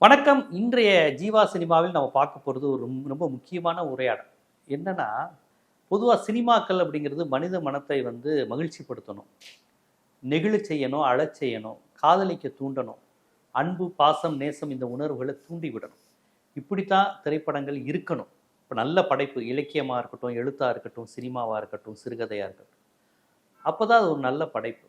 வணக்கம். இன்றைய ஜீவா சினிமாவில் நம்ம பார்க்க போகிறது ஒரு ரொம்ப- முக்கியமான உரையாடல். என்னன்னா பொதுவாக சினிமாக்கள் அப்படிங்கிறது மனித மனத்தை வந்து மகிழ்ச்சிப்படுத்தணும். நெகிழ செய்யணும் அழச் செய்யணும் காதலிக்க தூண்டணும் அன்பு பாசம் நேசம் இந்த உணர்வுகளை தூண்டி விடணும் இப்படித்தான் திரைப்படங்கள் இருக்கணும். இப்போ நல்ல படைப்பு இலக்கியமாக இருக்கட்டும் எழுத்தாக இருக்கட்டும் சினிமாவாக இருக்கட்டும் சிறுகதையாக இருக்கட்டும். அப்போ தான் அது ஒரு நல்ல படைப்பு.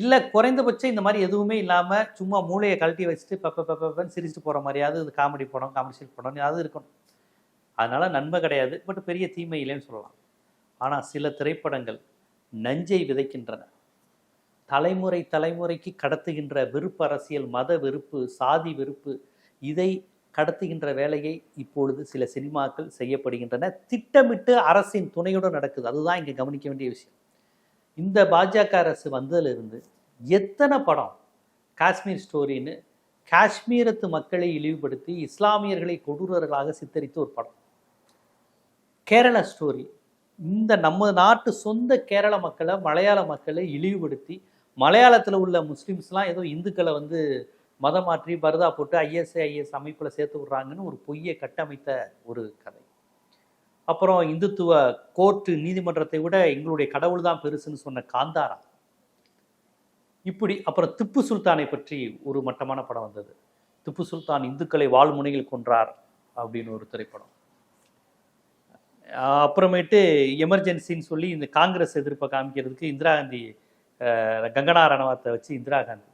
இல்லை குறைந்தபட்சம் இந்த மாதிரி எதுவுமே இல்லாமல் சும்மா மூளையை கழட்டி வச்சுட்டு பப்ப பப்பன்னு சிரிச்சுட்டு போகிற மாதிரியாவது இது காமெடி படம் கமர்ஷியல் படம் அது இருக்கணும். அதனால் நன்மை கிடையாது பட் பெரிய தீமை இல்லைன்னு சொல்லலாம். ஆனால் சில திரைப்படங்கள் நஞ்சை விதைக்கின்றன. தலைமுறை தலைமுறைக்கு கடத்துகின்ற வெறுப்பு அரசியல் மத வெறுப்பு சாதி வெறுப்பு இதை கடத்துகின்ற வேலையை இப்பொழுது சில சினிமாக்கள் செய்யப்படுகின்றன. திட்டமிட்டு அரசின் துணையுடன் நடக்குது. அதுதான் இங்கே கவனிக்க வேண்டிய விஷயம். இந்த பாஜக அரசு வந்ததிலிருந்து எத்தனை படம் காஷ்மீர் ஸ்டோரின்னு காஷ்மீரத்து மக்களை இழிவுபடுத்தி இஸ்லாமியர்களை கொடூரர்களாக சித்தரித்த ஒரு படம். கேரள ஸ்டோரி. இந்த நம்ம நாட்டு சொந்த கேரள மக்களை மலையாள மக்களை இழிவுபடுத்தி மலையாளத்தில் உள்ள முஸ்லீம்ஸ்லாம் ஏதோ இந்துக்களை வந்து மதம் மாற்றி பரதா போட்டு ஐஎஸ்ஏ ஐஎஸ் அமைப்பில் சேர்த்து விட்றாங்கன்னு ஒரு பொய்யை கட்டமைத்த ஒரு கதை. அப்புறம் இந்துத்துவ கோர்ட்டு நீதிமன்றத்தை விட எங்களுடைய கடவுள் தான் பெருசுன்னு சொன்ன காந்தாரா. இப்படி அப்புறம் திப்பு சுல்தானை பற்றி ஒரு மட்டமான படம் வந்தது. திப்பு சுல்தான் இந்துக்களை வாழ்முனையில் கொன்றார் அப்படின்னு ஒரு திரைப்படம். அப்புறமேட்டு எமர்ஜென்சின்னு சொல்லி இந்த காங்கிரஸ் எதிர்ப்பை காமிக்கிறதுக்கு இந்திரா காந்தி கங்கனா ரணவத்தை வச்சு இந்திரா காந்தி.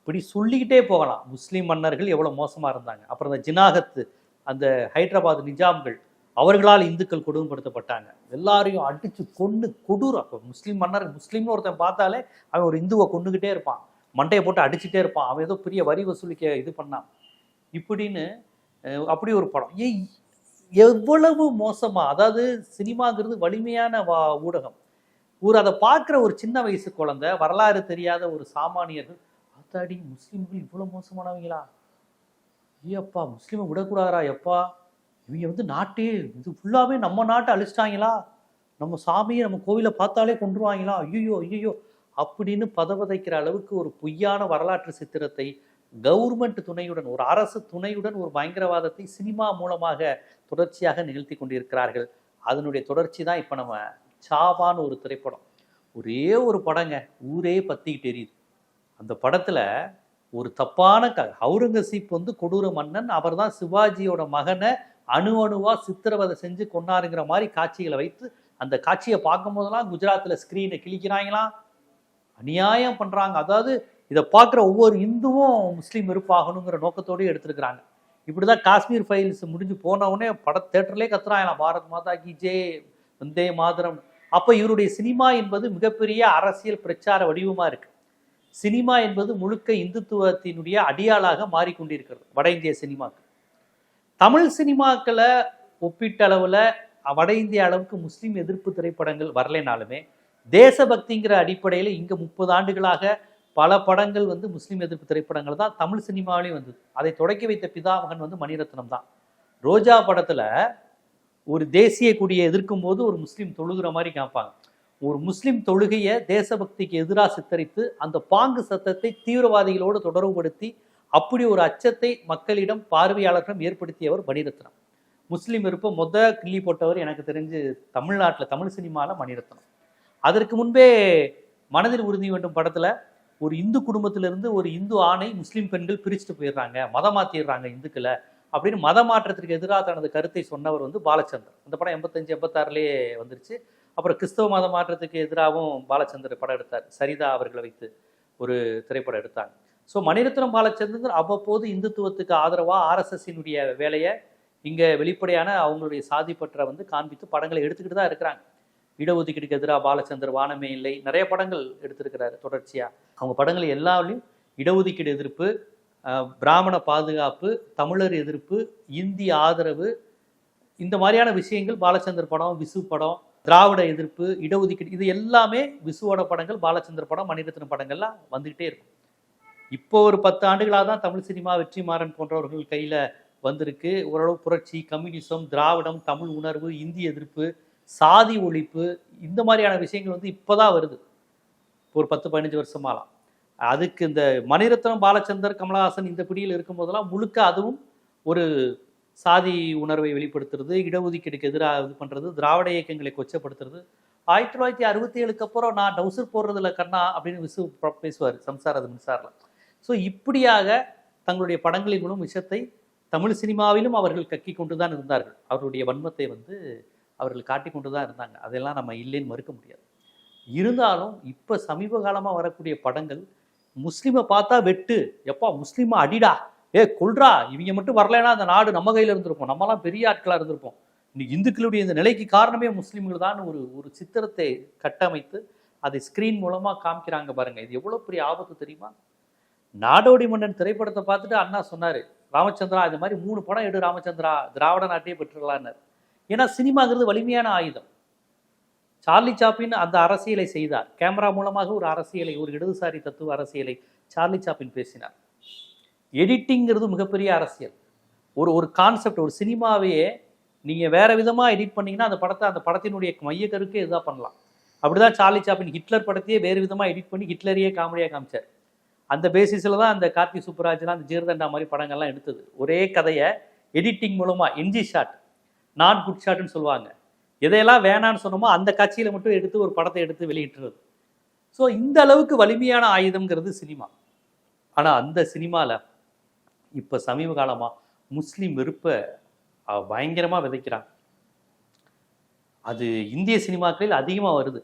இப்படி சொல்லிக்கிட்டே போகலாம். முஸ்லீம் மன்னர்கள் எவ்வளோ மோசமாக இருந்தாங்க. அப்புறம் இந்த ஜினாகத்து அந்த ஹைதராபாத் நிஜாம்கள் அவர்களால் இந்துக்கள் கொடுமைப்படுத்தப்பட்டாங்க. எல்லாரையும் அடித்து கொண்டு கொடூர் அப்போ முஸ்லீம் மன்னர் முஸ்லீம்னு ஒருத்தன் பார்த்தாலே அவன் ஒரு இந்துவை கொண்டுகிட்டே இருப்பான். மண்டையை போட்டு அடிச்சுட்டே இருப்பான். அவன் ஏதோ பெரிய வரி வசூலிக்க இது பண்ணான். இப்படின்னு அப்படி ஒரு படம். ஏய் எவ்வளவு மோசமாக அதாவது சினிமாங்கிறது வலிமையான வா ஊடகம். ஒரு அதை பார்க்குற ஒரு சின்ன வயசு குழந்தை வரலாறு தெரியாத ஒரு சாமானியர்கள் அத்தாடி முஸ்லீம்கள் இவ்வளோ மோசமானவங்களா? ஐயப்பா முஸ்லீமை விடக்கூடாதா எப்பா? இவங்க வந்து நாட்டே இது ஃபுல்லாகவே நம்ம நாட்டை அழிச்சிட்டாங்களா? நம்ம சாமியை நம்ம கோவிலை பார்த்தாலே கொண்டுருவாங்களா ஐயோ ஐயோ அப்படின்னு பதவதைக்கிற அளவுக்கு ஒரு பொய்யான வரலாற்று சித்திரத்தை கவர்மெண்ட் துணையுடன் ஒரு அரசு துணையுடன் ஒரு பயங்கரவாதத்தை சினிமா மூலமாக தொடர்ச்சியாக நிகழ்த்தி கொண்டிருக்கிறார்கள். அதனுடைய தொடர்ச்சி தான் இப்போ நம்ம சாவான்னு ஒரு திரைப்படம். ஒரே ஒரு படங்க ஊரே பற்றிக்கிட்டு எரியுது. அந்த படத்தில் ஒரு தப்பான க அவுரங்கசீப் வந்து கொடூர மன்னன் அவர் தான் சிவாஜியோட மகனை அணு அணுவாக சித்திரவதை செஞ்சு கொண்டாருங்கிற மாதிரி காட்சிகளை வைத்து அந்த காட்சியை பார்க்கும் போதெல்லாம் குஜராத்தில் ஸ்க்ரீனை கிழிக்கிறாங்களாம் அநியாயம் பண்ணுறாங்க அதாவது இதை பார்க்குற ஒவ்வொரு இந்துவும் முஸ்லீம் இருப்பாகணுங்கிற நோக்கத்தோடய எடுத்துருக்குறாங்க. இப்படி தான் காஷ்மீர் ஃபைல்ஸ் முடிஞ்சு போனவுடனே பட தேட்டர்லேயே கத்துறாங்களாம். பாரத் மாதா கி ஜே வந்தே மாதரம். அப்போ இவருடைய சினிமா என்பது மிகப்பெரிய அரசியல் பிரச்சார வடிவமாக இருக்குது சினிமா என்பது முழுக்க இந்துத்துவத்தினுடைய அடியாளாக மாறிக்கொண்டிருக்கிறது. வட இந்திய சினிமாக்கு. தமிழ் சினிமாக்களை ஒப்பீட்டளவில் வட இந்திய அளவுக்கு முஸ்லீம் எதிர்ப்பு திரைப்படங்கள் வரலைனாலுமே தேசபக்திங்கிற அடிப்படையில் இங்கே முப்பது ஆண்டுகளாக பல படங்கள் வந்து முஸ்லீம் எதிர்ப்பு திரைப்படங்கள் தான் தமிழ் சினிமாவிலையும் வந்தது அதை தொடக்கி வைத்த பிதாமகன் வந்து மணிரத்னம் தான். ரோஜா படத்தில் ஒரு தேசிய கொடியை எதிர்க்கும் போது ஒரு முஸ்லீம் தொழுகிற மாதிரி காமிப்பாங்க. ஒரு முஸ்லீம் தொழுகையை தேசபக்திக்கு எதிராக சித்தரித்து அந்த பாங்கு சத்தத்தை தீவிரவாதிகளோடு தொடர்புபடுத்தி அப்படி ஒரு அச்சத்தை மக்களிடம் பார்வையாளர்களிடம் ஏற்படுத்தியவர் மணிரத்னம். முஸ்லீம் இருப்ப மொத கிள்ளி போட்டவர் எனக்கு தெரிஞ்சு தமிழ்நாட்டில் தமிழ் சினிமாவில் மணிரத்னம். அதற்கு முன்பே மனதில் உறுதி வேண்டும் படத்தில் ஒரு இந்து குடும்பத்திலிருந்து ஒரு இந்து ஆணை முஸ்லீம் பெண்கள் பிரிச்சுட்டு போயிடுறாங்க மதம் மாற்றிடுறாங்க இந்துக்களை அப்படின்னு மத மாற்றத்திற்கு எதிராக தனது கருத்தை சொன்னவர் வந்து பாலச்சந்தர். அந்த படம் எண்பத்தஞ்சு எண்பத்தாறுலேயே வந்துருச்சு. அப்புறம் கிறிஸ்தவ மத மாற்றத்துக்கு எதிராகவும் பாலச்சந்தர் படம் எடுத்தார். சரிதா அவர்களை வைத்து ஒரு திரைப்படம் எடுத்தாங்க. ஸோ மணிரத்னம் பாலச்சந்திரன் அவ்வப்போது இந்துத்துவத்துக்கு ஆதரவாக ஆர்எஸ்எஸ்ஸினுடைய வேலையை இங்கே வெளிப்படையான அவங்களுடைய சாதி பற்றை வந்து காண்பித்து படங்களை எடுத்துக்கிட்டு தான் இருக்கிறாங்க. இடஒதுக்கீடுக்கு எதிராக பாலச்சந்தர் வானமே இல்லை. நிறைய படங்கள் எடுத்திருக்கிறாரு தொடர்ச்சியாக அவங்க படங்கள் எல்லாத்துலேயும் இடஒதுக்கீடு எதிர்ப்பு பிராமண பாதுகாப்பு தமிழர் எதிர்ப்பு இந்தி ஆதரவு இந்த மாதிரியான விஷயங்கள் பாலச்சந்தர் படம் விசு படம் திராவிட எதிர்ப்பு இடஒதுக்கீடு இது எல்லாமே விசுவோட படங்கள் பாலச்சந்தர் படம் மணிரத்னம் படங்கள்லாம் வந்துக்கிட்டே இருக்கும். இப்போ ஒரு பத்து ஆண்டுகளாக தான் தமிழ் சினிமா வெற்றிமாறன் போன்றவர்கள் கையில் வந்திருக்கு. ஓரளவு புரட்சி கம்யூனிசம் திராவிடம் தமிழ் உணர்வு இந்தி எதிர்ப்பு சாதி ஒழிப்பு இந்த மாதிரியான விஷயங்கள் வந்து இப்போ தான் வருது ஒரு பத்து பதினஞ்சு வருஷமாலாம். அதுக்கு இந்த மணிரத்னம் பாலச்சந்தர் கமலஹாசன் இந்த பிடியில் இருக்கும்போதெல்லாம் முழுக்க அதுவும் ஒரு சாதி உணர்வை வெளிப்படுத்துறது இடஒதுக்கீடுக்கு எதிராக இது பண்ணுறது திராவிட இயக்கங்களை கொச்சப்படுத்துறது. ஆயிரத்தி தொள்ளாயிரத்தி அறுபத்தி ஏழுக்கு அப்புறம் நான் டவுசர் போடுறதுல கண்ணா அப்படின்னு விசு பேசுவார் சம்சார் அது மின்சாரில். ஸோ இப்படியாக தங்களுடைய படங்களின் மூலம் விஷத்தை தமிழ் சினிமாவிலும் அவர்கள் கக்கி கொண்டு தான் இருந்தார்கள். அவருடைய வன்மத்தை வந்து அவர்கள் காட்டி கொண்டு தான் இருந்தாங்க. அதெல்லாம் நம்ம இல்லைன்னு மறுக்க முடியாது. இருந்தாலும் இப்போ சமீப காலமாக வரக்கூடிய படங்கள் முஸ்லீமை பார்த்தா வெட்டு. எப்பா முஸ்லீமை அடிடா. ஏ கொல்றா. இவங்க மட்டும் வரலைன்னா அந்த நாடு நம்ம கையில் இருந்திருப்போம் நம்மலாம் பெரிய ஆட்களாக இருந்திருப்போம். இன்னைக்கு இந்துக்களுடைய இந்த நிலைக்கு காரணமே முஸ்லீம்கள் தான் ஒரு ஒரு சித்திரத்தை கட்டமைத்து அதை ஸ்க்ரீன் மூலமாக காமிக்கிறாங்க பாருங்கள் இது எவ்வளோ பெரிய ஆபத்து தெரியுமா? நாடோடி மன்னன் திரைப்படத்தை பார்த்துட்டு அண்ணா சொன்னார் ராமச்சந்திரா இந்த மாதிரி மூணு படம் எடு ராமச்சந்திரா திராவிட நாட்டையே பெற்றுடலான்னாரு ஏன்னா சினிமாங்கிறது வலிமையான ஆயுதம். சார்லி சாப்பின் அந்த அரசியலை செய்தார். கேமரா மூலமாக ஒரு அரசியலை ஒரு இடதுசாரி தத்துவ அரசியலை சார்லி சாப்பின் பேசினார். எடிட்டிங்கிறது மிகப்பெரிய அரசியல். ஒரு ஒரு கான்செப்ட் ஒரு சினிமாவையே நீங்கள் வேறு விதமாக எடிட் பண்ணிங்கன்னா அந்த படத்தை அந்த படத்தினுடைய மைய கருக்கே இதுதான் பண்ணலாம். அப்படிதான் சார்லி சாப்பின் ஹிட்லர் படத்தையே வேறு விதமாக எடிட் பண்ணி ஹிட்லரையே காமெடியாக காமிச்சார். அந்த பேசிஸில் தான் அந்த கார்த்தி சுப்புராஜ்லாம் அந்த ஜீர்தண்டா மாதிரி படங்கள்லாம் எடுத்தது. ஒரே கதையை எடிட்டிங் மூலமாக இன்ஜி ஷாட் நான் குட் ஷாட்னு சொல்லுவாங்க. எதையெல்லாம் வேணான்னு சொன்னோமோ அந்த காட்சியில் மட்டும் எடுத்து ஒரு படத்தை எடுத்து வெளியிட்டுறது. ஸோ இந்த அளவுக்கு வலிமையான ஆயுதம்ங்கிறது சினிமா. ஆனால் அந்த சினிமாவில் இப்போ சமீப காலமாக முஸ்லீம் வெறுப்பை பயங்கரமாக விதைக்கிறாங்க. அது இந்திய சினிமாக்களில் அதிகமாக வருது.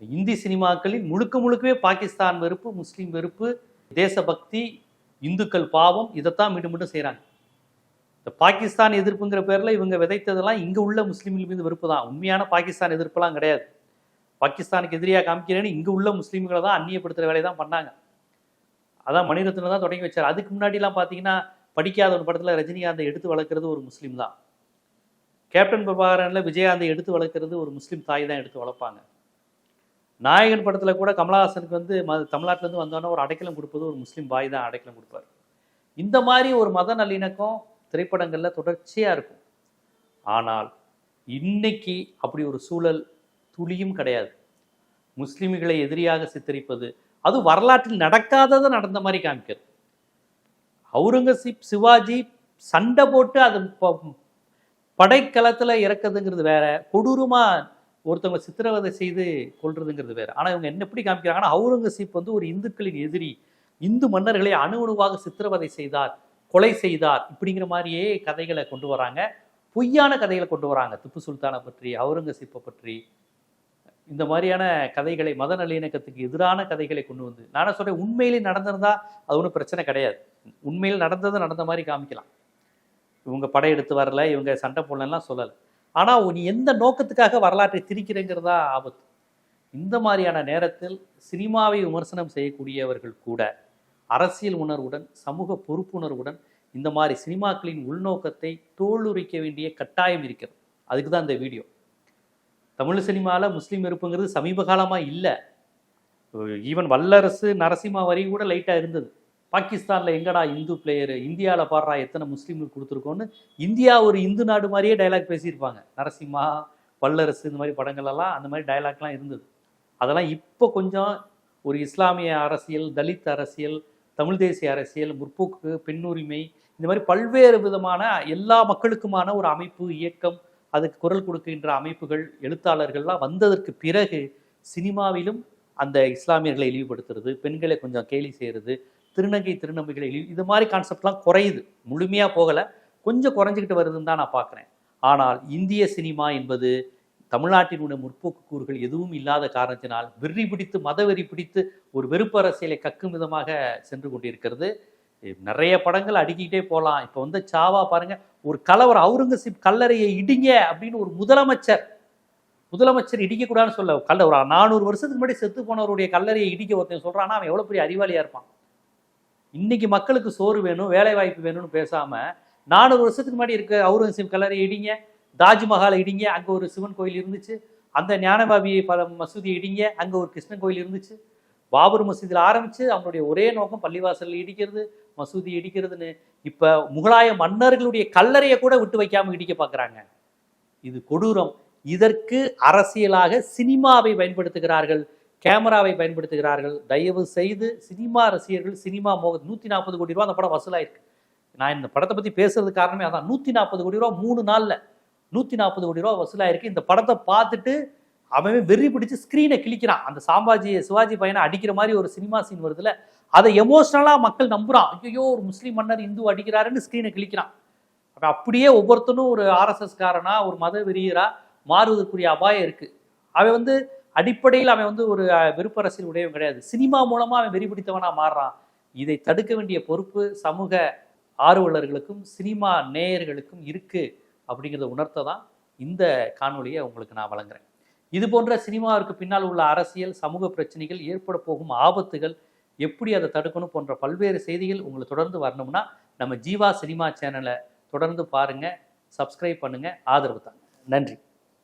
இந்தி சினிமாக்களில் முழுக்க முழுக்கவே பாகிஸ்தான் வெறுப்பு முஸ்லீம் வெறுப்பு தேசபக்தி இந்துக்கள் பாவம் இதைத்தான் மீண்டும் மீண்டும் செய்கிறாங்க இந்த பாகிஸ்தான் எதிர்ப்புங்கிற பேரில் இவங்க விதைத்ததெல்லாம் இங்கே உள்ள முஸ்லீம்கள் மீது வெறுப்பு தான். உண்மையான பாகிஸ்தான் எதிர்ப்பெல்லாம் கிடையாது. பாகிஸ்தானுக்கு எதிரியாக காமிக்கிறேன்னு இங்கே உள்ள முஸ்லீம்களை தான் அந்நியப்படுத்துகிற வேலையை தான் பண்ணாங்க. அதான் மணிரத்னம் தான் தொடங்கி வச்சார். அதுக்கு முன்னாடிலாம் பார்த்தீங்கன்னா படிக்காத ஒரு படத்தில் ரஜினிகாந்தை எடுத்து வளர்க்குறது ஒரு முஸ்லீம் தான். கேப்டன் பிரபாகரனில் விஜயகாந்தை எடுத்து வளர்க்குறது ஒரு முஸ்லீம் தாய் தான் எடுத்து வளர்ப்பாங்க. நாயகன் படத்தில் கூட கமலஹாசனுக்கு வந்து ம தமிழ்நாட்டிலேருந்து வந்தோன்னே ஒரு அடைக்கலம் கொடுப்பது ஒரு முஸ்லீம் பாய் தான் அடைக்கலம் கொடுப்பார். இந்த மாதிரி ஒரு மத நல்லிணக்கம் திரைப்படங்களில் தொடர்ச்சியாக இருக்கும். ஆனால் இன்னைக்கு அப்படி ஒரு சூழல் துளியும் கிடையாது. முஸ்லிம்களை எதிரியாக சித்தரிப்பது அது வரலாற்றில் நடக்காததை நடந்த மாதிரி காமிக்கிறது. அவுரங்கசீப் சிவாஜி சண்டை போட்டு அது படைக்களத்தில் இறக்குதுங்கிறது வேற. கொடூரமாக ஒருத்தவங்க சித்திரவதை செய்து கொள்றதுங்கிறது வேறு. ஆனால் இவங்க என்ன எப்படி காமிக்கிறாங்கன்னா அவுரங்கசீப் வந்து ஒரு இந்துக்களின் எதிரி. இந்து மன்னர்களை அணு அணுவாக சித்திரவதை செய்தார் கொலை செய்தார் இப்படிங்கிற மாதிரியே கதைகளை கொண்டு வராங்க. பொய்யான கதைகளை கொண்டு வராங்க. திப்பு சுல்தானை பற்றி அவுரங்கசீப்பை பற்றி. இந்த மாதிரியான கதைகளை மத நல்லிணக்கத்துக்கு எதிரான கதைகளை கொண்டு வந்து நானே சொல்கிறேன் உண்மையிலே நடந்திருந்தா அது ஒன்றும் பிரச்சனை கிடையாது. உண்மையில் நடந்தது நடந்த மாதிரி காமிக்கலாம். இவங்க படையெடுத்து வரல இவங்க சண்டை போடலாம் சொல்லலை. ஆனால் நீ எந்த நோக்கத்துக்காக வரலாற்றை திரிக்கிறேங்கிறதா ஆபத்து. இந்த மாதிரியான நேரத்தில் சினிமாவை விமர்சனம் செய்யக்கூடியவர்கள் கூட அரசியல் உணர்வுடன் சமூக பொறுப்புணர்வுடன் இந்த மாதிரி சினிமாக்களின் உள்நோக்கத்தை தோலுரிக்க வேண்டிய கட்டாயம் இருக்கிறது. அதுக்கு தான் இந்த வீடியோ. தமிழ் சினிமாவில் முஸ்லீம் இருப்புங்கிறது சமீப காலமாக இல்லை. ஈவன் வல்லரசு நரசிம்மா வரையும் கூட லைட்டாக இருந்தது. பாகிஸ்தானில் எங்கடா இந்து பிளேயரு இந்தியாவில் பாடுறா எத்தனை முஸ்லீம்களுக்கு கொடுத்துருக்கோன்னு இந்தியா ஒரு இந்து நாடு மாதிரியே டைலாக் பேசியிருப்பாங்க. நரசிம்மா வல்லரசு இந்த மாதிரி படங்கள்லாம் அந்த மாதிரி டைலாக்லாம் இருந்தது. அதெல்லாம் இப்போ கொஞ்சம் ஒரு இஸ்லாமிய அரசியல் தலித் அரசியல் தமிழ் தேசிய அரசியல் முற்போக்கு பெண்ணுரிமை இந்த மாதிரி பல்வேறு விதமான எல்லா மக்களுக்குமான ஒரு அமைப்பு இயக்கம் அதுக்கு குரல் கொடுக்கின்ற அமைப்புகள் எழுத்தாளர்கள்லாம் வந்ததற்கு பிறகு சினிமாவிலும் அந்த இஸ்லாமியர்களை இழிவுபடுத்துறது பெண்களை கொஞ்சம் கேலி செய்கிறது திருநங்கை திருநம்பிகளை இது மாதிரி கான்செப்ட்லாம் குறையுது. முழுமையாக போகலை. கொஞ்சம் குறைஞ்சிக்கிட்டு வருதுன்னு தான் நான் பார்க்குறேன். ஆனால் இந்திய சினிமா என்பது தமிழ்நாட்டினுடைய முற்போக்கு கூறுகள் எதுவும் இல்லாத காரணத்தினால் வெறி பிடித்து மத வெறி பிடித்து ஒரு வெறுப்பு அரசியலை கக்கும் விதமாக சென்று கொண்டிருக்கிறது. நிறைய படங்கள் அடுக்கிக்கிட்டே போகலாம். இப்போ வந்து சாவா பாருங்க. ஒரு கலவர் அவுரங்கசீப் கல்லறையை இடிங்க அப்படின்னு ஒரு முதலமைச்சர் முதலமைச்சர் இடிக்கக்கூடாதுன்னு சொல்ல கல்ல ஒரு நானூறு வருஷத்துக்கு முன்னாடி செத்து போனவருடைய கல்லறையை இடிக்க ஒருத்தன் சொல்றான்னா அவன் எவ்வளோ பெரிய அறிவாளியாக இருப்பான். இன்னைக்கு மக்களுக்கு சோறு வேணும் வேலை வாய்ப்பு வேணும்னு பேசாம நானூறு வருஷத்துக்கு முன்னாடி இருக்க அவுரங்கசீப் கல்லறை இடிங்க தாஜ்மஹாலை இடிங்க அங்க ஒரு சிவன் கோயில் இருந்துச்சு. அந்த ஞானபாபி பல மசூதி இடிங்க அங்க ஒரு கிருஷ்ணன் கோயில் இருந்துச்சு. பாபர் மசூதியில் ஆரம்பிச்சு அவங்களுடைய ஒரே நோக்கம் பள்ளிவாசல் இடிக்கிறது மசூதி இடிக்கிறதுன்னு. இப்ப முகலாய மன்னர்களுடைய கல்லறையை கூட விட்டு வைக்காம இடிக்க பார்க்குறாங்க இது கொடூரம். இதற்கு அரசியலாக சினிமாவை பயன்படுத்துகிறார்கள். கேமராவை பயன்படுத்துகிறார்கள். தயவு செய்து சினிமா ரசிகர்கள் சினிமா மோக நூற்றி நாற்பது கோடி ரூபா அந்த படம் வசூலாயிருக்கு. நான் இந்த படத்தை பற்றி பேசுறது காரணமே அதான். நூற்றி நாற்பது கோடி ரூபா மூணு நாளில் நூற்றி நாற்பது கோடி ரூபா வசூலாயிருக்கு. இந்த படத்தை பார்த்துட்டு அவன் வெறி பிடிச்சி ஸ்க்ரீனை கிழிக்கிறான். அந்த சாம்பாஜி சிவாஜி பையனை அடிக்கிற மாதிரி ஒரு சினிமா சீன் வருதுல அதை எமோஷ்னலாக மக்கள் நம்புறான். ஐயோ ஒரு முஸ்லீம் மன்னர் இந்து அடிக்கிறாருன்னு ஸ்க்ரீனை கிழிக்கிறான். அப்போ அப்படியே ஒவ்வொருத்தனும் ஒரு ஆர்எஸ்எஸ்காரனா ஒரு மத வெறியரா மாறுவதற்குரிய அபாயம் இருக்குது அவன் வந்து அடிப்படையில் அவன் வந்து ஒரு விருப்ப அரசியல் உடையவன் கிடையாது. சினிமா மூலமா அவன் வெறிபிடித்தவனா மாறுறான். இதை தடுக்க வேண்டிய பொறுப்பு சமூக ஆர்வலர்களுக்கும் சினிமா நேயர்களுக்கும் இருக்கு அப்படிங்கிறத உணர்த்த தான் இந்த காணொலியை உங்களுக்கு நான் வழங்குறேன். இது போன்ற சினிமாவிற்கு பின்னால் உள்ள அரசியல் சமூக பிரச்சனைகள் ஏற்பட போகும் ஆபத்துகள் எப்படி அதை தடுக்கணும் போன்ற பல்வேறு செய்திகள் உங்களுக்கு தொடர்ந்து வரணும்னா நம்ம ஜீவா சினிமா சேனலை தொடர்ந்து பாருங்க சப்ஸ்கிரைப் பண்ணுங்க ஆதரவு தாங்க. நன்றி.